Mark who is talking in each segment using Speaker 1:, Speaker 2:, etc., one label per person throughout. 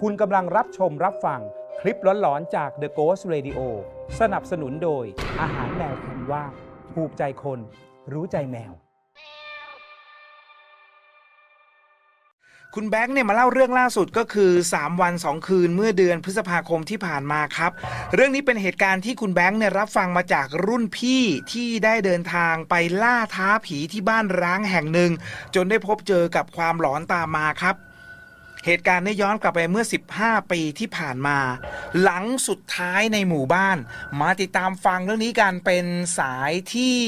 Speaker 1: คุณกำลังรับชมรับฟังคลิปหลอนๆจาก The Ghost Radio สนับสนุนโดย อาหารแมวคุณว่าถูกใจคน รู้ใจแมว
Speaker 2: คุณแบงค์เนี่ยมาเล่าเรื่องล่าสุดก็คือ 3 วัน 2 คืนเมื่อเดือนพฤษภาคมที่ผ่านมาครับ เรื่องนี้เป็นเหตุการณ์ที่คุณแบงค์เนี่ยรับฟังมาจากรุ่นพี่ที่ได้เดินทางไปล่าท้าผีที่บ้านร้างแห่งหนึ่ง จนได้พบเจอกับความหลอนตามมาครับ เหตุการณ์นี้ย้อนกลับไปเมื่อ 15 ปีที่ผ่านมา หลังสุดท้ายในหมู่บ้าน มาติดตามฟังเรื่องนี้กันเป็นสายที่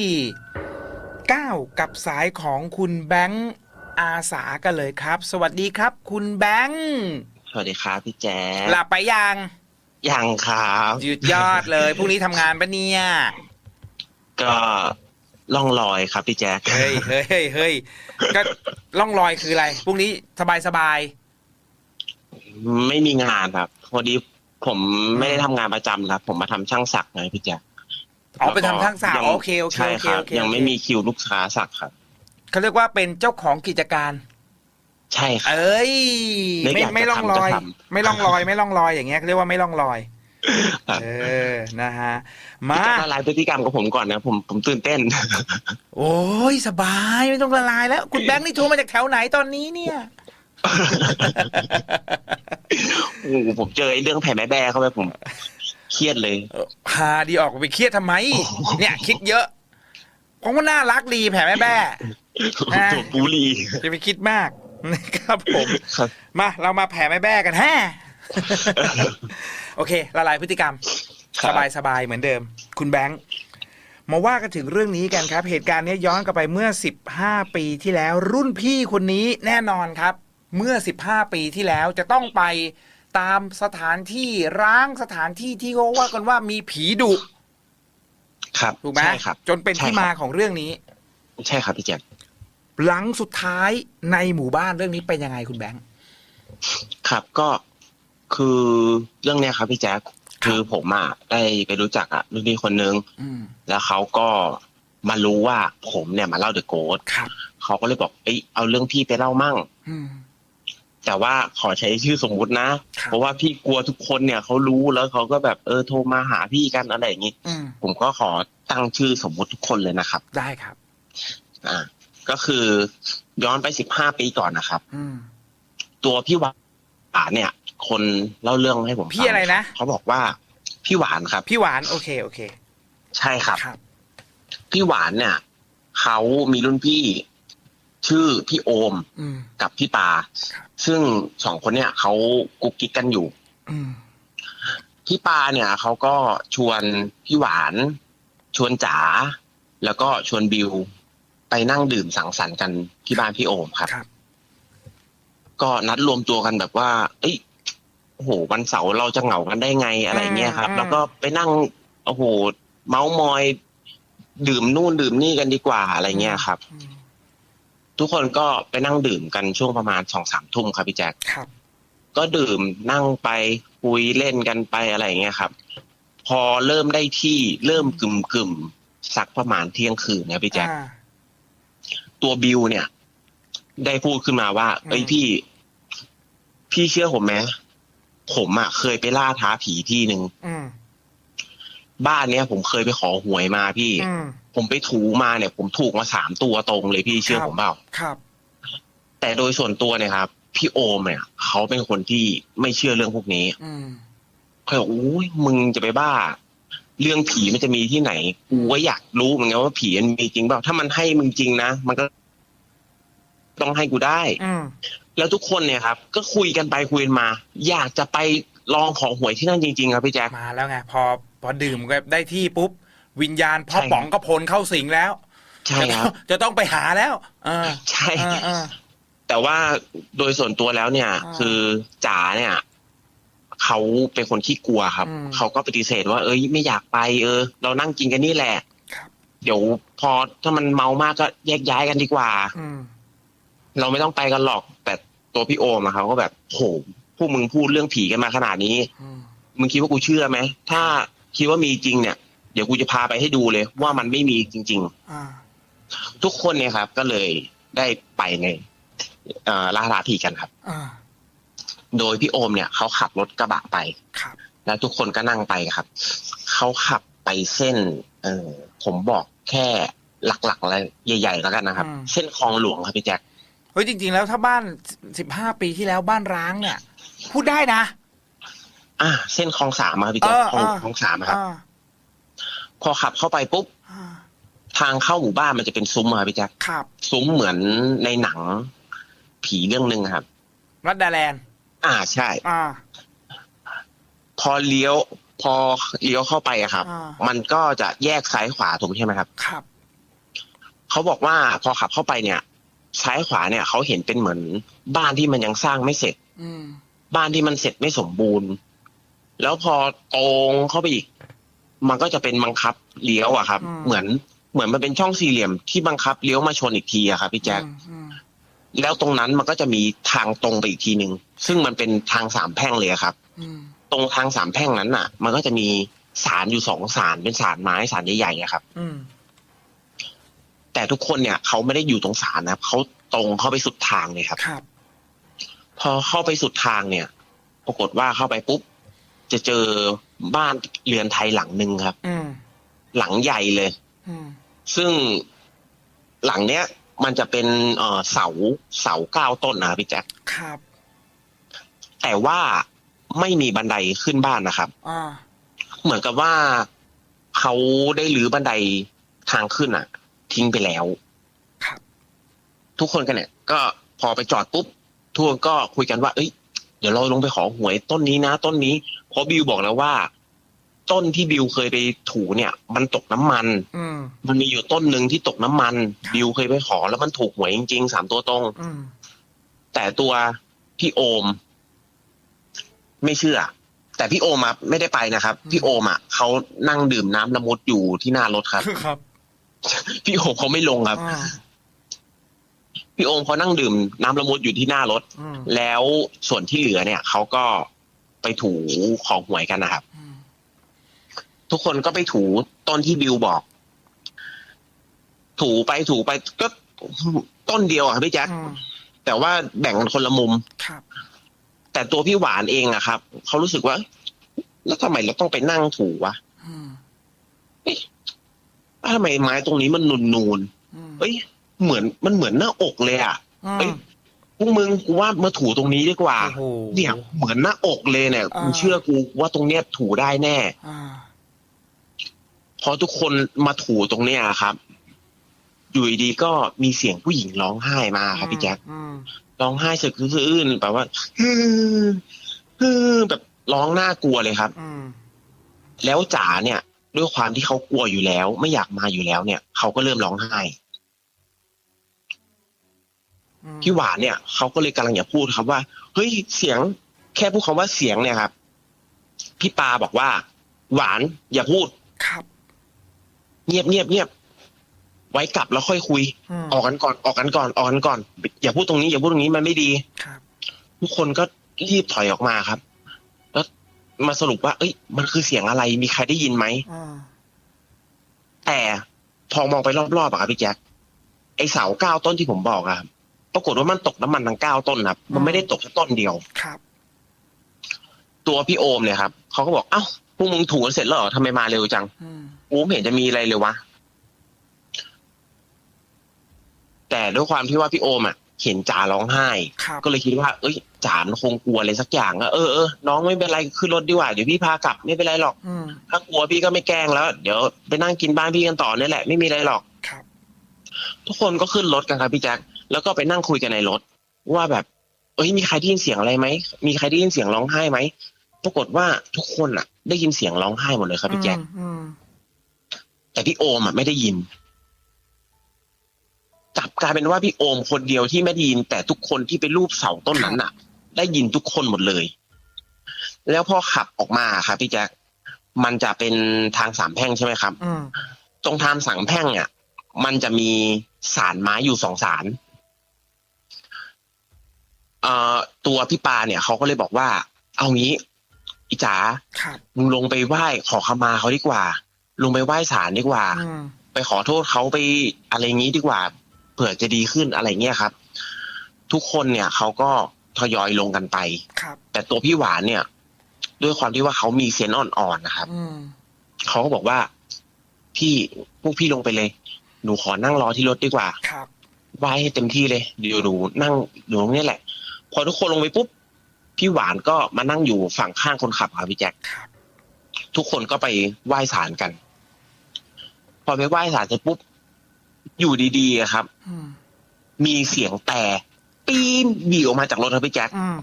Speaker 2: 9 กับสายของคุณแบงค์อาสากันเลยครับ สวัสดีครับ คุณแบงค์
Speaker 3: สวัสดีครับพี่แจ๊ค
Speaker 2: หลับไปยัง
Speaker 3: ยังครับ
Speaker 2: หยุดยอดเลยพรุ่งนี้ทำงานปะเนี่ย
Speaker 3: ก็ล่องลอยครับพี่แจ๊ค
Speaker 2: เฮ้ยเฮ้ยเฮ้ยเฮ้ยก็ล่องลอยคืออะไรพรุ่งนี้สบายสบาย
Speaker 3: ไม่มีงานครับพอดีผมไม่ได้ทำงานประจำครับ ผมมาทำช่างสักไงพี่แจ๊ค
Speaker 2: ๆอ๋อไปทำทั้งสาว
Speaker 3: ยัง
Speaker 2: โอเคโอเค
Speaker 3: ใช่
Speaker 2: โอเค
Speaker 3: ครับ
Speaker 2: โอเค
Speaker 3: ยังไม่มีคิวลูกค้าสักครับ
Speaker 2: เขาเรียกว่าเป็นเจ้าของกิจการ
Speaker 3: ใช่ครับ
Speaker 2: เอ้ย
Speaker 3: นึก
Speaker 2: ไม่
Speaker 3: อยากจะ
Speaker 2: ไม่ล่องลอย
Speaker 3: ทำก็ทำ
Speaker 2: ไม่ล่องลอย ไม่ล่องลอยอย่างเงี้ยเขาเรียกว่าไม่ล่องลอย
Speaker 3: ครับ
Speaker 2: เออนะฮะ
Speaker 3: พี่
Speaker 2: มา
Speaker 3: แจ๊คละลายพฤติกรรมกับผมก่อนนะผมผมตื่นเต้น
Speaker 2: โอ้ยสบายไม่ต้องละลายแล้ว คุณแบงค์นี่โทรมาจากแถวไหนตอนนี้เนี่ย
Speaker 3: โอ้โหผมเจอไอ้เรื่องแผ่แม่แบ้เข้าไปผมเครียดเลย
Speaker 2: พาดีออกไปเครียดทำไม เนี่ย คิดเยอะผมว่าน่ารักดีแผ่แม่แบ้อ่า
Speaker 3: ตัวบูลลี
Speaker 2: จะไปคิดมากนะครับผม
Speaker 3: ครับ
Speaker 2: มาเรามาแผ่แม่แบ้กันแฮโอเค ละลายพฤติกรรม
Speaker 3: ครั
Speaker 2: ส
Speaker 3: บ
Speaker 2: บายสบายเหมือนเดิม คุณแบงค์มาว่ากันถึงเรื่องนี้กันครับ เหตุการณ์นี้ย้อนกลับไปเมื่อ 15 ปีที่แล้ว รุ่นพี่คนนี้แน่นอนครับ เมื่อ 15 ปีที่แล้วจะต้องไปตามสถานที่ร้างสถานที่ที่เขาว่ากันว่ามีผีดุ
Speaker 3: ครับ
Speaker 2: ถูกไหม
Speaker 3: ใช่ครับ
Speaker 2: จนเป็นที่
Speaker 3: ใช่ครับ
Speaker 2: มาของเรื่องนี้
Speaker 3: ใช่ครับพี่แจ๊ค
Speaker 2: หลังสุดท้ายในหมู่บ้านเรื่องนี้เป็นยังไงคุณแบงค์
Speaker 3: ครับก็คือเรื่องเนี้ยครับพี่แจ๊คคือผมอะได้ไปรู้จักอะรุ่นพี่คนนึง
Speaker 2: อืม
Speaker 3: แล้วเขาก็มารู้ว่าผมเนี่ยมาเล่าเดอะโกด
Speaker 2: ครับ
Speaker 3: เขาก็เลยบอกเอ้ยเอาเรื่องพี่ไปเล่ามั่ง
Speaker 2: อืม
Speaker 3: แต่ว่าขอใช้ชื่อสมมุตินะ
Speaker 2: ครับ
Speaker 3: เพราะว่าพี่กลัวทุกคนเนี่ยเขารู้แล้วเขาก็แบบเออโทรมาหาพี่กันอะไรอย่างงี้
Speaker 2: อืม
Speaker 3: ผมก็ขอตั้งชื่อสมมุติทุกคนเลยนะครับ
Speaker 2: ได้ครับ
Speaker 3: อ่า ก็คือย้อนไปสิบห้าปีก่อนนะครับ
Speaker 2: อืม
Speaker 3: ตัวพี่หวานเนี่ย คนเล่าเรื่องให้ผม
Speaker 2: พี่อะไรนะ
Speaker 3: เขาบอกว่าพี่หวานครับ
Speaker 2: พี่หวานโอเคโอเค
Speaker 3: ใช่ครับ
Speaker 2: ครับ
Speaker 3: พี่หวานเนี่ยเขามีรุ่นพี่ ชื่อพี่โอม
Speaker 2: อืม
Speaker 3: กับพี่ปา
Speaker 2: ครับ
Speaker 3: ซึ่งสองคนเนี่ยเขากุ๊กกิ๊กกันอยู่
Speaker 2: อืม
Speaker 3: พี่ปาเนี่ยเขาก็ชวนพี่หวาน ชวนจ๋าแล้วก็ชวนบิว ไปนั่งดื่มสังสรรค์กันที่บ้านพี่โอมครับ
Speaker 2: ครับ
Speaker 3: ก็นัดรวมตัวกันแบบว่า เอ้ยโอ้โหวันเสาร์เราจะเหงากันได้ไงอะไรเงี้ยครับ
Speaker 2: อืม
Speaker 3: แล้วก็ไปนั่งโอ้โห เมาส์มอย ดื่มนู่นดื่มนี่กันดีกว่าอะไรเงี้ยครับ
Speaker 2: อืม
Speaker 3: ทุกคนก็ไปนั่งดื่มกันช่วงประมาณสองสามทุ่มครับพี่แจ๊ค
Speaker 2: ครับ
Speaker 3: ก็ดื่มนั่งไปคุยเล่นกันไปอะไรเงี้ยครับ พอเริ่มได้ที่เริ่มกึ่มกึ่มๆสักประมาณเที่ยงคืนนะพี่แจ๊ค
Speaker 2: อ่า
Speaker 3: ตัวบิวเนี่ย ได้พูดขึ้นมาว่า
Speaker 2: อืม
Speaker 3: เอ้ยพี่ พี่เชื่อผมไหมผมอะ่ะเคยไปล่าท้าผีที่หนึ่ง
Speaker 2: อืม
Speaker 3: บ้านเนี้ยผมเคยไปขอหวยมาพี่
Speaker 2: อืม
Speaker 3: ผมไปถูมาเนี่ย ผมถูกมาสามตัวตรงเลยพี่เชื่อ
Speaker 2: ครับ
Speaker 3: ผมเปล่า
Speaker 2: ครับ
Speaker 3: แต่โดยส่วนตัวเนี่ยครับ พี่โอมเนี่ยเขาเป็นคนที่ไม่เชื่อเรื่องพวกนี้
Speaker 2: อืม
Speaker 3: เขาบอกอุ้ยมึงจะไปบ้า เรื่องผีมันจะมีที่ไหนกูก็อยากรู้เหมือนกันว่าผีมันมีจริงเปล่าถ้ามันให้มึงจริงนะมันก็ ต้องให้กูได้
Speaker 2: อืม
Speaker 3: แล้วทุกคนเนี่ยครับ ก็คุยกันไปคุยกันมา อยากจะไปลองของหวยที่นั่นจริงๆครับพี่แจ๊ค
Speaker 2: มาแล้วไงพอพอดื่มก็ได้ที่ปุ๊บ วิญญาณพ่อ
Speaker 3: ใช่
Speaker 2: ป๋องก็พลเข้าสิงแล้ว
Speaker 3: ใช่ครับ
Speaker 2: จะต้องจะต้องไปหาแล้วเออ
Speaker 3: ใช่
Speaker 2: เออเออ
Speaker 3: แต่ว่าโดยส่วนตัวแล้วเนี่ย
Speaker 2: อ่า
Speaker 3: คือจ๋าเนี่ยเขาเป็นคนขี้กลัวครับ
Speaker 2: อืม
Speaker 3: เขาก็ปฏิเสธว่า เอ้ยไม่อยากไป เออ เรานั่งกินกันนี่แหละ
Speaker 2: ครับ
Speaker 3: เดี๋ยวพอถ้ามันเมามากก็แยกย้ายกันดีกว่า
Speaker 2: อืม
Speaker 3: เราไม่ต้องไปกันหรอก แต่ตัวพี่โอมอะเขาก็แบบโหพวกมึงพูดเรื่องผีกันมาขนาดนี้
Speaker 2: อืม
Speaker 3: มึงคิดว่ากูเชื่อไหมถ้าคิดว่ามีจริงเนี่ย เดี๋ยวกูจะพาไปให้ดูเลย ว่ามันไม่มีจริง
Speaker 2: อ่า
Speaker 3: ๆ ทุกคนเนี่ยครับ ก็เลยได้ไปในเอ่อล่าท้าผีกันครับ
Speaker 2: อ่า
Speaker 3: โดยพี่โอมเนี่ยเขาขับรถกระบะไป
Speaker 2: ครับ
Speaker 3: แล้วทุกคนก็นั่งไปครับ เขาขับไปเส้น เออผมบอกแค่หลักๆอะไรใหญ่ ๆ แล้วกันนะครับเส้นคลองหลวงครับพี่แจ็ค
Speaker 2: เฮ้ยจริง ๆ แล้วถ้าบ้านสิบห้าปีที่แล้วบ้านร้างเนี่ย พูดได้นะ
Speaker 3: อ่าเส้นคลองสามอะครับพี่แจ็ค
Speaker 2: เออ
Speaker 3: คลอง
Speaker 2: เออ
Speaker 3: คลองสามอะครับ
Speaker 2: อ่า
Speaker 3: พอขับเข้าไปปุ๊บ
Speaker 2: อ่า
Speaker 3: ทางเข้าหมู่บ้านมันจะเป็นซุ้มอะครับพี่แจ็ค
Speaker 2: ครับ
Speaker 3: ซุ้มเหมือนในหนัง ผีเรื่องหนึ่งอะครับ
Speaker 2: รัดดาแลนด์
Speaker 3: อ่าใช่
Speaker 2: อ่า
Speaker 3: พอเลี้ยว พอเลี้ยวเข้าไปอะครับ
Speaker 2: อ่า
Speaker 3: มันก็จะแยกซ้ายขวาถูกใช่ไหมครับ
Speaker 2: ครับ
Speaker 3: เขาบอกว่าพอขับเข้าไปเนี่ย ซ้ายขวาเนี่ยเขาเห็นเป็นเหมือนบ้านที่มันยังสร้างไม่เสร็จ
Speaker 2: อืม
Speaker 3: บ้านที่มันเสร็จไม่สมบูรณ์ แล้วพอตรงเข้าไปอีก มันก็จะเป็นบังคับเลี้ยวอะครับเหมือนเหมือนมันเป็นช่องสี่เหลี่ยมที่บังคับเลี้ยวมาชนอีกทีอะครับพี่แจ๊ค
Speaker 2: อืมอืม
Speaker 3: แล้วตรงนั้นมันก็จะมีทางตรงไปอีกทีหนึ่งซึ่งมันเป็นทางสามแพร่งเลยอะครับ
Speaker 2: อืม
Speaker 3: ตรงทางสามแพร่งนั้นน่ะ มันก็จะมีสารอยู่สองสารเป็นสารไม้สารใหญ่ๆอะครับ
Speaker 2: อืม
Speaker 3: แต่ทุกคนเนี่ยเขาไม่ได้อยู่ตรงสารนะครับเขาตรงเข้าไปสุดทางเลยครับ
Speaker 2: ครับ
Speaker 3: พอเข้าไปสุดทางเนี่ย ปรากฏว่าเข้าไปปุ๊บ จะเจอบ้านเรือนไทยหลังหนึ่งครับ
Speaker 2: อืม
Speaker 3: หลังใหญ่เลย
Speaker 2: อืม
Speaker 3: ซึ่งหลังเนี้ย มันจะเป็นเอ่อเสาเสาเก้าต้นนะครับพี่แจ๊ค
Speaker 2: ครับ
Speaker 3: แต่ว่าไม่มีบันไดขึ้นบ้านนะครับ
Speaker 2: อ่า
Speaker 3: เหมือนกับว่าเขาได้รื้อบันไดทางขึ้นอะทิ้งไปแล้ว
Speaker 2: ครับ
Speaker 3: ทุกคนกันเนี่ย ก็พอไปจอดปุ๊บทุกคนก็คุยกันว่า เอ้ย เดี๋ยวเราลงไปขอหวยต้นนี้นะ ต้นนี้เพราะบิวบอกแล้วว่า ต้นที่บิวเคยไปถูเนี่ย มันตกน้ำมัน
Speaker 2: อืม
Speaker 3: มันมีอยู่ต้นหนึ่งที่ตกน้ำมัน
Speaker 2: ครับ
Speaker 3: บิวเคยไปขอแล้วมันถูกหวยจริงๆสามตัวตรง
Speaker 2: อืม
Speaker 3: แต่ตัวพี่โอม ไม่เชื่อ แต่พี่โอมอะไม่ได้ไปนะครับ พี่โอมอะเขานั่งดื่มน้ำละมุดอยู่ที่หน้ารถครับ
Speaker 2: ครับ
Speaker 3: พี่โอมเขาไม่ลงครับ
Speaker 2: อ่า
Speaker 3: พี่โอมเขานั่งดื่มน้ำละมุดอยู่ที่หน้ารถ
Speaker 2: อืม
Speaker 3: แล้วส่วนที่เหลือเนี่ยเขาก็ไปถูของหวยกันนะครับ
Speaker 2: อืม
Speaker 3: ทุกคนก็ไปถูต้นที่บิวบอก ถูไปถูไปก็ต้นเดียวอะครับพี่แจ๊ค
Speaker 2: อืม
Speaker 3: แต่ว่าแบ่งกันคนละมุม
Speaker 2: ครับ
Speaker 3: แต่ตัวพี่หวานเองอะครับเขารู้สึกว่า แล้วทำไมเราต้องไปนั่งถูวะ
Speaker 2: อืม
Speaker 3: แล้วทำไมไม้ตรงนี้มันนูนนูน
Speaker 2: อืม
Speaker 3: ๆเอ้ย เหมือนมันเหมือนหน้าอกเลยอะเอ้ยพวกมึงกูว่ามาถูตรงนี้ดีกว่า
Speaker 2: โอ้โห
Speaker 3: เนี่ยเหมือนหน้าอกเลยเนี่ย
Speaker 2: อ่า
Speaker 3: มึงเชื่อกูว่าตรงเนี้ยถูได้แน่
Speaker 2: อ่า
Speaker 3: พอทุกคนมาถูตรงเนี้ยครับ อยู่ดีๆก็มีเสียงผู้หญิงร้องไห้มาครับพี่แจ๊ค
Speaker 2: อืม
Speaker 3: ร้องไห้สึกซื่นๆแบบว่าฮือฮือแบบร้องน่ากลัวเลยครับ
Speaker 2: อืม
Speaker 3: แล้วจ๋าเนี่ย ด้วยความที่เขากลัวอยู่แล้ว ไม่อยากมาอยู่แล้วเนี่ย เขาก็เริ่มร้องไห้
Speaker 2: อืม
Speaker 3: พี่หวานเนี่ยเขาก็เลยกำลังอยากพูดครับว่าเฮ้ยเสียงแค่พูดคำว่าเสียงเนี่ยครับ พี่ปาบอกว่า หวานอย่าพูด
Speaker 2: ครับ
Speaker 3: เงียบเงียบเงียบไว้กลับแล้วค่อยคุย
Speaker 2: อืม
Speaker 3: ออกกันก่อนออกกันก่อนออกกันก่อน อย่าพูดตรงนี้ อย่าพูดตรงนี้มันไม่ดี
Speaker 2: ครับ
Speaker 3: ทุกคนก็รีบถอยออกมาครับ แล้วมาสรุปว่า เอ้ย มันคือเสียงอะไรมีใครได้ยินไหม
Speaker 2: อ่า
Speaker 3: แต่พอมองไปรอบๆอะครับพี่แจ๊คไอเสาเก้าต้นที่ผมบอกอะครับ ปรากฏว่ามันตกน้ำมันทั้งเก้าต้นครับ มันไม่ได้ตกแค่ต้นเดียว
Speaker 2: ครับ
Speaker 3: ตัวพี่โอมเนี่ยครับเขาก็บอกเอ้าพวกมึงถูกันเสร็จแล้วเหรอทำไมมาเร็วจัง
Speaker 2: อืม
Speaker 3: กูไม่เห็นจะมีอะไรเลยวะแต่ด้วยความที่ว่าพี่โอมอะ เห็นจ๋าร้องไห้
Speaker 2: ครับ
Speaker 3: ก็เลยคิดว่า เอ้ยจ๋ามันคงกลัวอะไรสักอย่างอะเออเออน้องไม่เป็นไรขึ้นรถดีกว่าเดี๋ยวพี่พากลับไม่เป็นไรหรอก
Speaker 2: อืม
Speaker 3: ถ้ากลัวพี่ก็ไม่แกล้งแล้ว เดี๋ยวไปนั่งกินบ้านพี่กันต่อนี่แหละไม่มีอะไรหรอก
Speaker 2: ครับ
Speaker 3: ทุกคนก็ขึ้นรถกันครับพี่แจ๊ค แล้วก็ไปนั่งคุยกันในรถ ว่าแบบ เอ้ยมีใครได้ยินเสียงอะไรไหมมีใครได้ยินเสียงร้องไห้ไหมปรากฏว่าทุกคนอะได้ยินเสียงร้องไห้หมดเลยครับพี่แจ๊ค
Speaker 2: อืม
Speaker 3: แต่พี่โอมอะไม่ได้ยินกลับกลายเป็นว่าพี่โอมคนเดียวที่ไม่ได้ยิน แต่ทุกคนที่ไปรูปเสาต้นนั้นอะได้ยินทุกคนหมดเลย แล้วพอขับออกมาครับพี่แจ๊คมันจะเป็นทางสามแพร่งใช่ไหมครับ
Speaker 2: อืม
Speaker 3: ตรงทางสามแพร่งอะมันจะมีสารไม้อยู่สองสาร เอ่อตัวพี่ปาเนี่ยเขาก็เลยบอกว่า เอางี้อีจ๋า
Speaker 2: ครับ
Speaker 3: มึงลงไปไหว้ขอขมาเขาดีกว่า ลงไปไหว้ศาลดีกว่า
Speaker 2: อืม
Speaker 3: ไปขอโทษเขาไปอะไรงี้ดีกว่า เผื่อจะดีขึ้นอะไรเงี้ยครับ ทุกคนเนี่ยเขาก็ทยอยลงกันไป
Speaker 2: ครับ
Speaker 3: แต่ตัวพี่หวานเนี่ย ด้วยความที่ว่าเขามีเซนส์อ่อนๆนะครับ
Speaker 2: อืม
Speaker 3: เขาก็บอกว่า พี่พวกพี่ลงไปเลย หนูขอนั่งรอที่รถดีกว่า
Speaker 2: ครับ
Speaker 3: ไหว้ให้เต็มที่เลยเดี๋ยวหนูนั่งอยู่ตรงนี้แหละ พอทุกคนลงไปปุ๊บพี่หวานก็มานั่งอยู่ฝั่งข้างคนขับครับพี่แจ็ค
Speaker 2: ครับ
Speaker 3: ทุกคนก็ไปไหว้ศาลกัน พอไปไหว้ศาลเสร็จปุ๊บ อยู่ดีๆอะครับ
Speaker 2: อืม
Speaker 3: มีเสียงแต่ปีนบีออกมาจากรถครับพี่แจ็ค
Speaker 2: อืม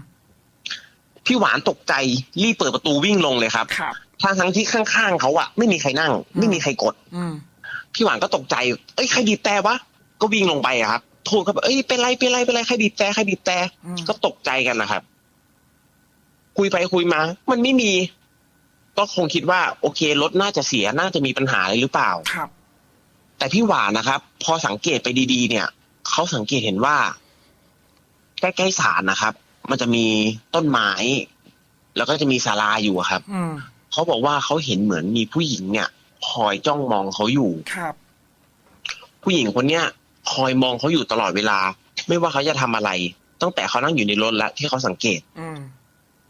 Speaker 3: พี่หวานตกใจรีบเปิดประตูวิ่งลงเลยครับ
Speaker 2: ครับ
Speaker 3: ทั้งทั้งๆที่ข้างๆเขาอะไม่มีใครนั่ง ไม่มีใครกด
Speaker 2: อืม
Speaker 3: พี่หวานก็ตกใจ เอ้ยใครบีบแต่วะก็วิ่งลงไปอะครับ โทรก็แบบเอ้ยเป็นไรเป็นไรเป็นไรใครบีบแต่ใครบีบแต่
Speaker 2: อืม
Speaker 3: ก็ตกใจกันนะครับ คุยไปคุยมา มันไม่มี ก็คงคิดว่า โอเครถน่าจะเสียน่าจะมีปัญหาอะไรหรือเปล่า
Speaker 2: ครับ
Speaker 3: แต่พี่หวานนะครับ พอสังเกตไปดีๆ เนี่ยเขาสังเกตเห็นว่า ใกล้ๆศาลนะครับ มันจะมีต้นไม้ แล้วก็จะมีศาลาอยู่อะครับ
Speaker 2: อืม
Speaker 3: เขาบอกว่าเขาเห็นเหมือนมีผู้หญิงเนี่ย คอยจ้องมองเขาอยู่
Speaker 2: ครับ
Speaker 3: ผู้หญิงคนเนี้ย คอยมองเขาอยู่ตลอดเวลา ไม่ว่าเขาจะทำอะไร ตั้งแต่เขานั่งอยู่ในรถแล้วที่เขาสังเกต
Speaker 2: อืม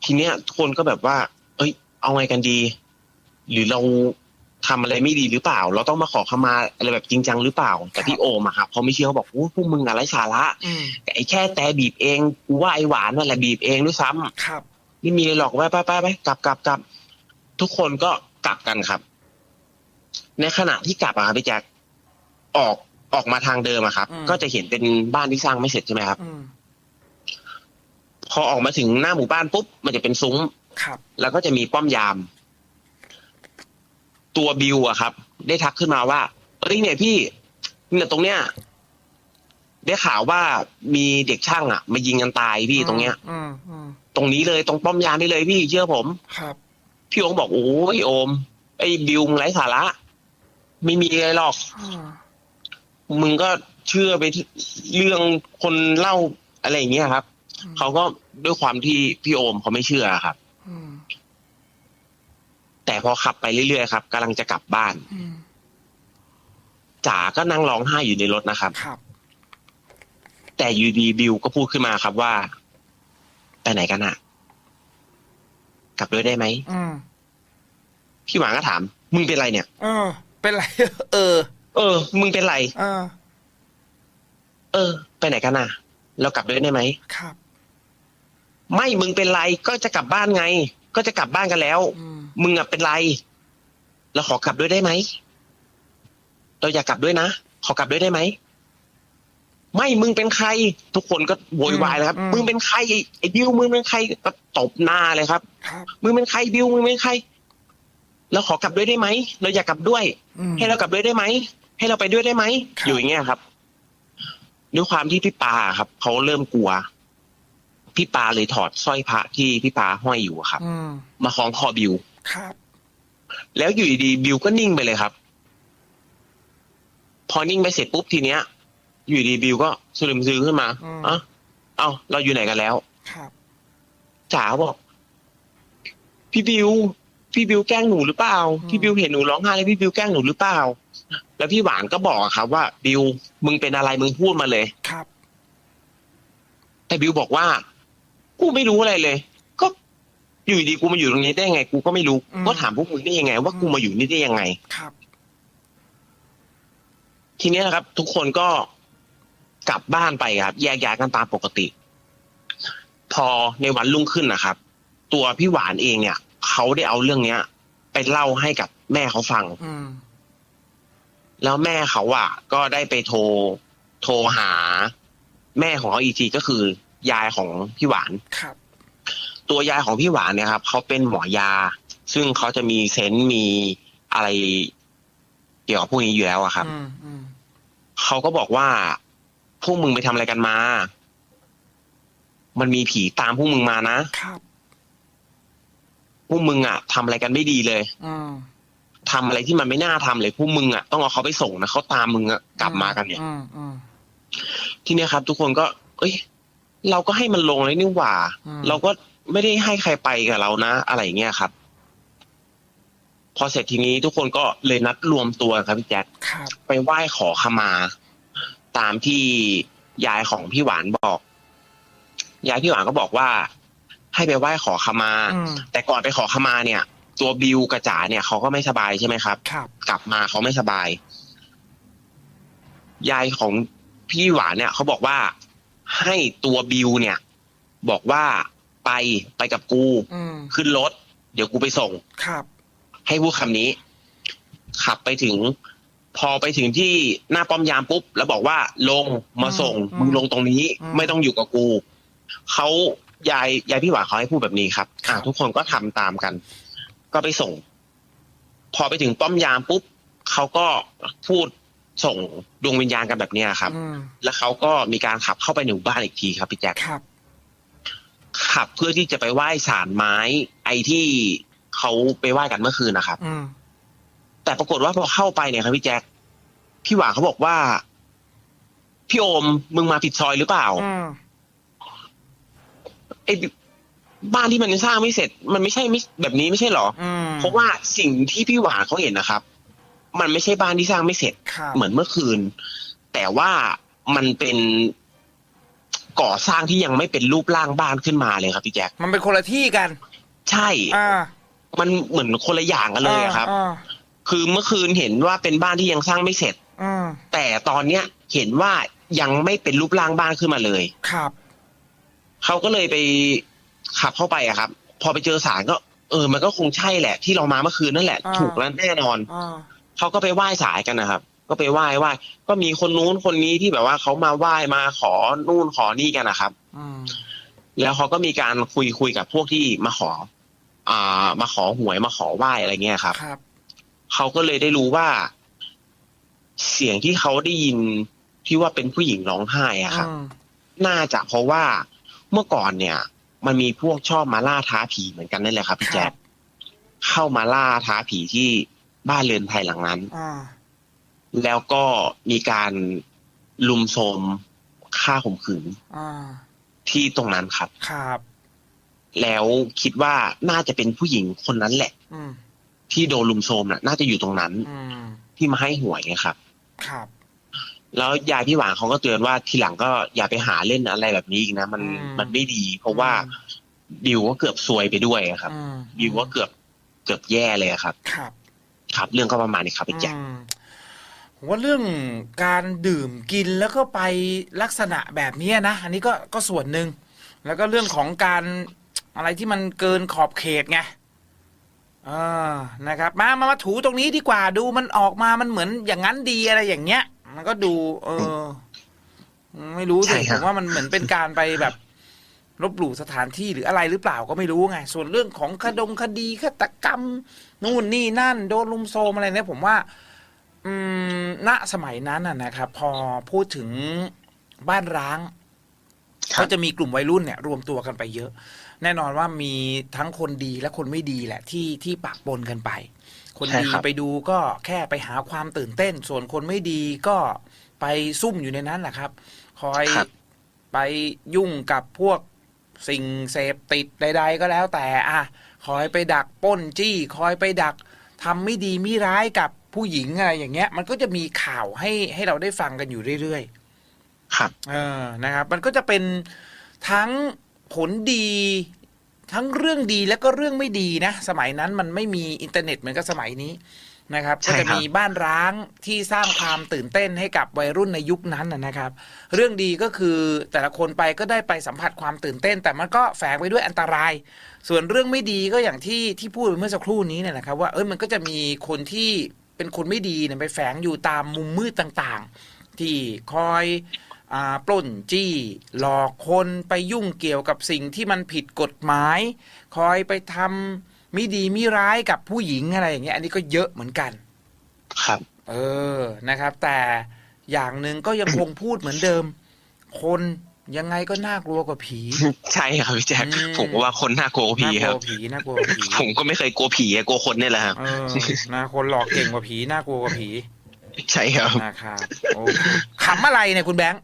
Speaker 3: ทีเนี้ยทุกคนก็แบบว่า เอ้ย เอาไงกันดี หรือเราทำอะไรไม่ดีหรือเปล่า เราต้องมาขอขมาอะไรแบบจริงจังหรือเปล่า แต่พี่โอมอะครับเขาไม่เชื่อเขาบอกโอ้พวกมึงอะไรสาระ
Speaker 2: อืม
Speaker 3: แต่ไอ้แค่แต่บีบเองกูว่าไอ้หวานนั่นแหละบีบเองด้วยซ้ำ
Speaker 2: ครับ
Speaker 3: ไม่มีเลยหรอกไปไปไปไปกลับกลับกลับทุกคนก็กลับกันครับ ในขณะที่กลับอะครับพี่แจ็คออก ออกมาทางเดิมอะครับ
Speaker 2: อืม
Speaker 3: ก็จะเห็นเป็นบ้านที่สร้างไม่เสร็จใช่ไหมครับ
Speaker 2: อืม
Speaker 3: พอออกมาถึงหน้าหมู่บ้านปุ๊บมันจะเป็นซุ้ม
Speaker 2: ครับ
Speaker 3: แล้วก็จะมีป้อมยาม ตัวบิวอะครับ ได้ทักขึ้นมาว่าเอ้ยเนี่ยพี่เนี่ยตรงเนี้ยได้ข่าวว่ามีเด็กช่างอะมายิงกันตายพี่ตรงเนี้ย
Speaker 2: อืมอืม
Speaker 3: ตรงนี้เลยตรงป้อมยามนี่เลยพี่เชื่อผม
Speaker 2: ครับ
Speaker 3: พี่โอมบอกโอ้ยโอม ไอ้บิวมึงไร้สาระ ไม่มีอะไรหรอก
Speaker 2: อืม
Speaker 3: มึงก็เชื่อไปที่เรื่องคนเล่าอะไรอย่างเงี้ยครับ เขาก็ด้วยความที่พี่โอมเขาไม่เชื่อครับ
Speaker 2: อืม
Speaker 3: แต่พอขับไปเรื่อยๆครับกำลังจะกลับบ้าน
Speaker 2: อืม
Speaker 3: จ๋าก็นั่งร้องไห้อยู่ในรถนะครับ
Speaker 2: ครับ
Speaker 3: แต่อยูดีบิวก็พูดขึ้นมาครับว่าไปไหนกันอะกลับด้วยได้ไหม
Speaker 2: อืม
Speaker 3: พี่หวานก็ถาม มึงเป็นไรเนี่ย
Speaker 2: เออ เป็นไร เออ
Speaker 3: เออ มึงเป็นไร
Speaker 2: เออ
Speaker 3: เออ ไปไหนกันอะเรากลับด้วยได้ไหม
Speaker 2: ครับ
Speaker 3: ไม่มึงเป็นไรก็จะกลับบ้านไง ก็จะกลับบ้านกันแล้ว
Speaker 2: อืม
Speaker 3: มึงอะเป็นไร เราขอกลับด้วยได้ไหม เราอยากกลับด้วยนะ ขอกลับด้วยได้ไหม ไม่มึงเป็นใคร ทุกคนก็โวยวายเลยครับมึงเป็นใครไอ้ไอ้บิวมึงเป็นใครก็ตบหน้าเลยครับ
Speaker 2: ครับ
Speaker 3: มึงเป็นใครบิวมึงเป็นใคร เราขอกลับด้วยได้ไหม เราอยากกลับด้วย
Speaker 2: อืม
Speaker 3: ให้เรากลับด้วยได้ไหม ให้เราไปด้วยได้ไหม
Speaker 2: ครับ
Speaker 3: อยู่อย่างเงี้ยครับ ด้วยความที่พี่ปาครับเขาเริ่มกลัว พี่ปาเลยถอดสร้อยพระที่พี่ปาห้อยอยู่อะครับ
Speaker 2: อืม
Speaker 3: มาคล้องคอบิว
Speaker 2: ครับ
Speaker 3: แล้วอยู่ดีๆบิวก็นิ่งไปเลยครับ พอนิ่งไปเสร็จปุ๊บทีเนี้ย อยู่ดีบิวก็สลืมซื้อขึ้นมาอะเอ้าเราอยู่ไหนกันแล้ว
Speaker 2: ครับ
Speaker 3: จ๋าบอก พี่บิว พี่บิวแกล้งหนูหรือเปล่า
Speaker 2: อืม
Speaker 3: พี่บิวเห็นหนูร้องไห้เลยพี่บิวแกล้งหนูหรือเปล่า แล้วพี่หวานก็บอกอะครับ ว่าบิวมึงเป็นอะไรมึงพูดมาเลย
Speaker 2: ครับ
Speaker 3: แต่บิวบอกว่ากูไม่รู้อะไรเลย ก็อยู่ดีกูมาอยู่ตรงนี้ได้ยังไง กูก็ไม่รู้
Speaker 2: อืม
Speaker 3: ก็ถามพวกมึงได้ยังไง ว่ากูมาอยู่นี่ได้ยังไง
Speaker 2: ครับ
Speaker 3: ทีเนี้ยนะครับ ทุกคนก็กลับบ้านไปครับแยกย้ายกันตามปกติ พอในวันรุ่งขึ้นนะครับ ตัวพี่หวานเองเนี่ยเขาได้เอาเรื่องเนี้ย ไปเล่าให้กับแม่เขาฟัง
Speaker 2: อืม
Speaker 3: แล้วแม่เขาอะก็ได้ไปโทรโทรหา แม่ของเขาอีกทีก็คือยายของพี่หวาน
Speaker 2: ครับ
Speaker 3: ตัวยายของพี่หวานเนี่ยครับเขาเป็นหมอยา ซึ่งเขาจะมีเซนส์มีอะไรเกี่ยวกับพวกนี้อยู่แล้วอะครับ
Speaker 2: อืมอืม
Speaker 3: เขาก็บอกว่าพวกมึงไปทำอะไรกันมา มันมีผีตามพวกมึงมานะ
Speaker 2: ครับ
Speaker 3: พวกมึงอะทำอะไรกันไม่ดีเลย
Speaker 2: อืม
Speaker 3: ทำอะไรที่มันไม่น่าทำเลยพวกมึงอะต้องเอาเขาไปส่งนะเขาตามมึงอะกลับมากันเนี่ย
Speaker 2: อืมอืม
Speaker 3: ทีเนี้ยครับ ทุกคนก็ เอ้ย เราก็ให้มันลงเลยนี่หว่า
Speaker 2: อืม
Speaker 3: เราก็ไม่ได้ให้ใครไปกับเรานะ อะไรอย่างเงี้ยครับ พอเสร็จทีนี้ทุกคนก็เลยนัดรวมตัวครับพี่แจ๊ค
Speaker 2: ครับ
Speaker 3: ไปไหว้ขอขมา ตามที่ยายของพี่หวานบอก ยายพี่หวานก็บอกว่า ให้ไปไหว้ขอขมา
Speaker 2: อืม
Speaker 3: แต่ก่อนไปขอขมาเนี่ย ตัวบิวกระจ๋าเนี่ยเขาก็ไม่สบายใช่ไหมครับ
Speaker 2: ครับ
Speaker 3: กลับมาเขาไม่สบาย ยายของพี่หวานเนี่ยเขาบอกว่าให้ตัวบิวเนี่ย บอกว่าไปไปกับกู
Speaker 2: อืม
Speaker 3: ขึ้นรถ เดี๋ยวกูไปส่ง
Speaker 2: ครับ
Speaker 3: ให้พูดคำนี้ ขับไปถึง พอไปถึงที่หน้าป้อมยามปุ๊บ แล้วบอกว่าลงมาส่ง
Speaker 2: อืม
Speaker 3: มึงลงตรงนี้
Speaker 2: อืม
Speaker 3: ไม่ต้องอยู่กับกูเขายายยายพี่หวานเขาให้พูดแบบนี้ครับ
Speaker 2: ครั
Speaker 3: อ่า
Speaker 2: บ
Speaker 3: ทุกคนก็ทำตามกัน ก็ไปส่ง พอไปถึงป้อมยามปุ๊บเขาก็พูดส่งดวงวิญญาณกันแบบเนี้ยครับ
Speaker 2: อืม
Speaker 3: แล้วเขาก็มีการขับเข้าไปในหมู่บ้านอีกทีครับพี่แจ๊ค
Speaker 2: ครับ
Speaker 3: ขับเพื่อที่จะไปไหว้ศาลไม้ ไอ้ที่เขาไปไหว้กันเมื่อคืนนะครับ
Speaker 2: อืม
Speaker 3: แต่ปรากฏว่าพอเข้าไปเนี่ยครับพี่แจ๊คพี่หวานเขาบอกว่า พี่โอมมึงมาผิดซอยหรือเปล่า
Speaker 2: อืม
Speaker 3: ไอ้ บ้านที่มันสร้างไม่เสร็จ มันไม่ใช่ไม่แบบนี้ไม่ใช่หรอ
Speaker 2: อืม
Speaker 3: เพราะว่าสิ่งที่พี่หวานเขาเห็นนะครับ มันไม่ใช่บ้านที่สร้างไม่เสร็จ
Speaker 2: ครับ
Speaker 3: เหมือนเมื่อคืน แต่ว่ามันเป็นก่อสร้างที่ยังไม่เป็นรูปร่างบ้านขึ้นมาเลยครับพี่แจ๊ค
Speaker 2: มันเป็นคนละที่กัน
Speaker 3: ใช่
Speaker 2: อ่า
Speaker 3: มันเหมือนคนละอย่างกันเลยอะครับ
Speaker 2: อ่า
Speaker 3: คือเมื่อคืนเห็นว่าเป็นบ้านที่ยังสร้างไม่เสร็จ
Speaker 2: อืม
Speaker 3: แต่ตอนเนี้ยเห็นว่ายังไม่เป็นรูปร่างบ้านขึ้นมาเลย
Speaker 2: ครับ
Speaker 3: เขาก็เลยไป ขับเข้าไปอะครับ พอไปเจอสารก็ เออ มันก็คงใช่แหละ ที่เรามาเมื่อคืนนั่นแหละ
Speaker 2: อ่า
Speaker 3: ถูกแล้วแน่นอน
Speaker 2: อ่า
Speaker 3: เขาก็ไปไหว้สายกันนะครับ ก็ไปไหว้ไหว้ ก็มีคนนู้นคนนี้ที่แบบว่าเขามาไหว้มาขอนู่นขอนี่กันนะครับ
Speaker 2: อืม
Speaker 3: แล้วเขาก็มีการคุยคุยกับพวกที่มาขอ อ่า มาขอหวยมาขอไหว้อะไรเงี้ยครับ
Speaker 2: ครับ
Speaker 3: เขาก็เลยได้รู้ว่า เสียงที่เขาได้ยินที่ว่าเป็นผู้หญิงร้องไห้อะครับ
Speaker 2: อืม
Speaker 3: น่าจะเพราะว่าเมื่อก่อนเนี่ย มันมีพวกชอบมาล่าท้าผีเหมือนกันนั่นแหละครับพี่แจ๊คเข้ามาล่าท้าผีที่บ้านเรือนไทยหลังนั้น
Speaker 2: อ่า
Speaker 3: แล้วก็มีการลุมโทรมฆ่าข่มขืน
Speaker 2: อ่า
Speaker 3: ที่ตรงนั้นครับ
Speaker 2: ครับ
Speaker 3: แล้วคิดว่าน่าจะเป็นผู้หญิงคนนั้นแหละ
Speaker 2: อืม
Speaker 3: ที่โดนลุมโทรมน่ะ น่าจะอยู่ตรงนั้น
Speaker 2: อืม
Speaker 3: ที่มาให้หวยนะครับ
Speaker 2: ครับ
Speaker 3: แล้วยายพี่หวานเขาก็เตือนว่าทีหลังก็อย่าไปหาเล่นอะไรแบบนี้อีกนะมัน
Speaker 2: อืม
Speaker 3: มันไม่ดี เพราะว่า บิวก็เกือบซวยไปด้วยอะครับ
Speaker 2: อืม
Speaker 3: บิวก็เกือบเกือบแย่เลยอะครับ
Speaker 2: ครับ
Speaker 3: ครับ เรื่องก็ประมาณนี้ครับพี่แจ๊ค
Speaker 2: อืมผมว่าเรื่องการดื่มกินแล้วก็ไปลักษณะแบบนี้นะอันนี้ก็ก็ส่วนหนึ่งแล้วก็เรื่องของการอะไรที่มันเกินขอบเขตไงเออนะครับ มามามาถูตรงนี้ดีกว่าดูมันออกมามันเหมือนอย่างนั้นดีอะไรอย่างเงี้ย มันก็ดู เออ ไม่รู้
Speaker 3: ใช่
Speaker 2: สิ
Speaker 3: ค
Speaker 2: ผ
Speaker 3: รับ
Speaker 2: มว่ามันเหมือนเป็นการไปแบบ ลบหลู่สถานที่หรืออะไรหรือเปล่าก็ไม่รู้ไง ส่วนเรื่องของคดงคดีฆาตกรรม นู่นนี่นั่น โดนลุมโซมอะไรเนี่ยผมว่า อืมณสมัยนั้นน่ะนะครับ พอพูดถึงบ้านร้าง
Speaker 3: ครับ
Speaker 2: ก็จะมีกลุ่มวัยรุ่นเนี่ย รวมตัวกันไปเยอะ แน่นอนว่ามีทั้งคนดีและคนไม่ดีแหละ ที่ที่ปะปนกันไป คน
Speaker 3: ใช่
Speaker 2: ดี
Speaker 3: ครับ
Speaker 2: ไปดูก็แค่ไปหาความตื่นเต้น ส่วนคนไม่ดีก็ไปซุ่มอยู่ในนั้นแหละครับ คอย
Speaker 3: ครับ
Speaker 2: ไปยุ่งกับพวก สิ่งเสพติดใด ๆ ก็แล้วแต่อะคอยไปดักปล้นจี้คอยไปดักทำไม่ดีไม่ร้ายกับผู้หญิงอะไรอย่างเงี้ย มันก็จะมีข่าวให้ให้เราได้ฟังกันอยู่เรื่อยๆ
Speaker 3: ครับ
Speaker 2: เออนะครับ มันก็จะเป็นทั้งผลดี ทั้งเรื่องดีแล้วก็เรื่องไม่ดีนะ สมัยนั้นมันไม่มีอินเทอร์เน็ตเหมือนกับสมัยนี้ นะครับ
Speaker 3: ใช่
Speaker 2: ก็
Speaker 3: ครับ
Speaker 2: จะมีบ้านร้างที่สร้างความตื่นเต้นให้กับวัยรุ่นในยุคนั้นนะนะครับ เรื่องดีก็คือแต่ละคนไปก็ได้ไปสัมผัสความตื่นเต้น แต่มันก็แฝงไปด้วยอันตราย ส่วนเรื่องไม่ดีก็อย่างที่ที่พูดไปเมื่อสักครู่นี้เนี่ยนะครับว่าเอ้ยมันก็จะมีคนที่เป็นคนไม่ดีเนี่ยไปแฝงอยู่ตามมุมมืดต่างๆ ที่คอยอ่าปล้นจี้ หลอกคนไปยุ่งเกี่ยวกับสิ่งที่มันผิดกฎหมาย คอยไปทำ มิดีมิร้ายกับผู้หญิงอะไรอย่างเงี้ยอันนี้ก็เยอะเหมือนกัน
Speaker 3: ครับ
Speaker 2: เออนะครับ แต่อย่างหนึ่งก็ยังคงพูดเหมือนเดิม คนยังไงก็น่ากลัวกว่าผี
Speaker 3: ใช่ครับพี่แจ๊ค
Speaker 2: อืม
Speaker 3: ผมก็ว่าคนน่ากลัวกว่าผี
Speaker 2: น่าก
Speaker 3: ค
Speaker 2: ลั
Speaker 3: รั
Speaker 2: ว
Speaker 3: บ
Speaker 2: กว่าผีน่ากลัวกว่าผี
Speaker 3: ผมก็ไม่เคยกลัวผีอะกลัวคนเนี่ยแหละครับ
Speaker 2: เออนะคนหลอกเก่งกว่าผีน่ากลัวกว่าผี
Speaker 3: ใช่ครับ
Speaker 2: นะครับโอเคขำอะไรเนี่ยคุณแบงค์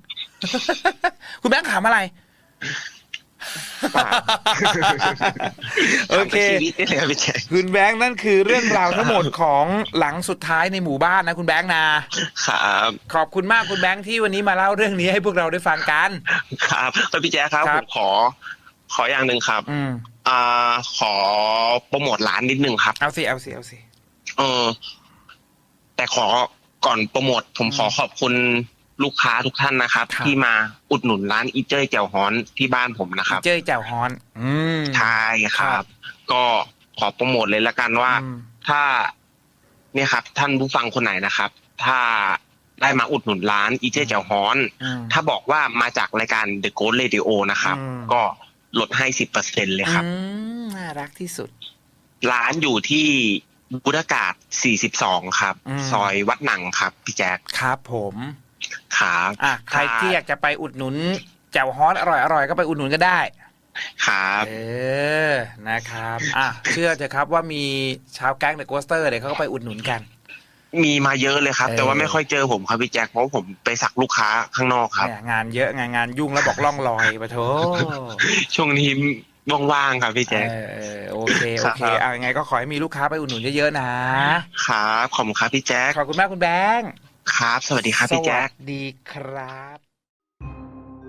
Speaker 2: คุณแบงค์ขำอะไร
Speaker 3: เปล่า
Speaker 2: โอเค
Speaker 3: ถามไปชีวิตนี่เลยครับพี่แจ๊ค
Speaker 2: คุณแบงค์นั่นคือเรื่องราวทั้งหมดของหลังสุดท้ายในหมู่บ้านนะคุณแบงค์นะ
Speaker 3: ครับ
Speaker 2: ขอบคุณมากคุณแบงค์ที่วันนี้มาเล่าเรื่องนี้ให้พวกเราได้ฟังกัน
Speaker 3: ครับแล้วพี่แจ๊คครับ
Speaker 2: ครั
Speaker 3: ผ
Speaker 2: บ
Speaker 3: มขอ ขออย่างหนึ่งครับ
Speaker 2: อืม
Speaker 3: อ่าขอโปรโมทร้านนิดนึงครับ
Speaker 2: เอาสิเอาสิเอาสิ
Speaker 3: เออแต่ขอก่อนโปรโมทผมขอขอบคุณ ลูกค้าทุกท่านนะครับ ที่มาอุดหนุนร้านอีเจ้ยแจ่วฮ้อนที่บ้านผมนะครับ
Speaker 2: เจ้ยแจ่วฮอน อืม
Speaker 3: ใช่ค
Speaker 2: ครั
Speaker 3: รับ
Speaker 2: บ
Speaker 3: ก็ขอโปรโมทเลยละกันว่า
Speaker 2: อืม
Speaker 3: ถ้าเนี่ยครับ ท่านผู้ฟังคนไหนนะครับ ถ้าได้มาอุดหนุนร้านอีเจ้ยแจ่วฮ้อน
Speaker 2: อืม
Speaker 3: ถ้าบอกว่ามาจากรายการ The Ghost Radio นะครับ
Speaker 2: อืม
Speaker 3: ก็ลดให้สิบเปอร์เซ็นเลยครับ
Speaker 2: อืมน่ารักที่สุด
Speaker 3: ร้านอยู่ที่บุรากาศ 42 ครับ
Speaker 2: อืม
Speaker 3: ซอยวัดหนังครับ พี่แจ๊ค
Speaker 2: ครับผม
Speaker 3: ครับ
Speaker 2: อะใครที่อยากจะไปอุดหนุนแจ่วฮอนอร่อยอร่อยๆก็ไปอุดหนุนก็ได้
Speaker 3: ครับ
Speaker 2: เออนะครับ อะเชื่อเถอะครับว่ามีชาวแก๊งเดอะโกสเตอร์เดี๋ยวเขาก็ไปอุดหนุนกัน
Speaker 3: มีมาเยอะเลยครับ
Speaker 2: เออ
Speaker 3: แต่ว่าไม่ค่อยเจอผมครับพี่แจ๊คเพราะผมไปสักลูกค้าข้างนอกครับ
Speaker 2: แหมงานเยอะงานงานยุ่งแล้วบอกล่องลอยปะโถ
Speaker 3: ช่วงนี้ว่างๆครับพี่
Speaker 2: เอ
Speaker 3: แจ๊ค
Speaker 2: อเออโอเค โอเค
Speaker 3: ครับ
Speaker 2: อะยังไงก็ขอให้มีลูกค้าไปอุดหนุนเยอะๆนะ
Speaker 3: ครับขอบคุณครับพี่แจ๊ค
Speaker 2: ขอบคุณมากคุณแบงค์
Speaker 3: ครับ สวัสดีครับพี่แจ๊ค
Speaker 2: สวัสดีครับ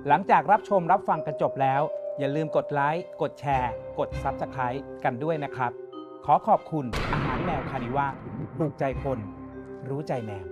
Speaker 1: หลังจากรับชมรับฟังกันจบแล้ว อย่าลืมกดไลค์ กดแชร์ กด Subscribe กันด้วยนะครับ ขอขอบคุณอาหารแมวคานิว่าถูกใจคน รู้ใจแมว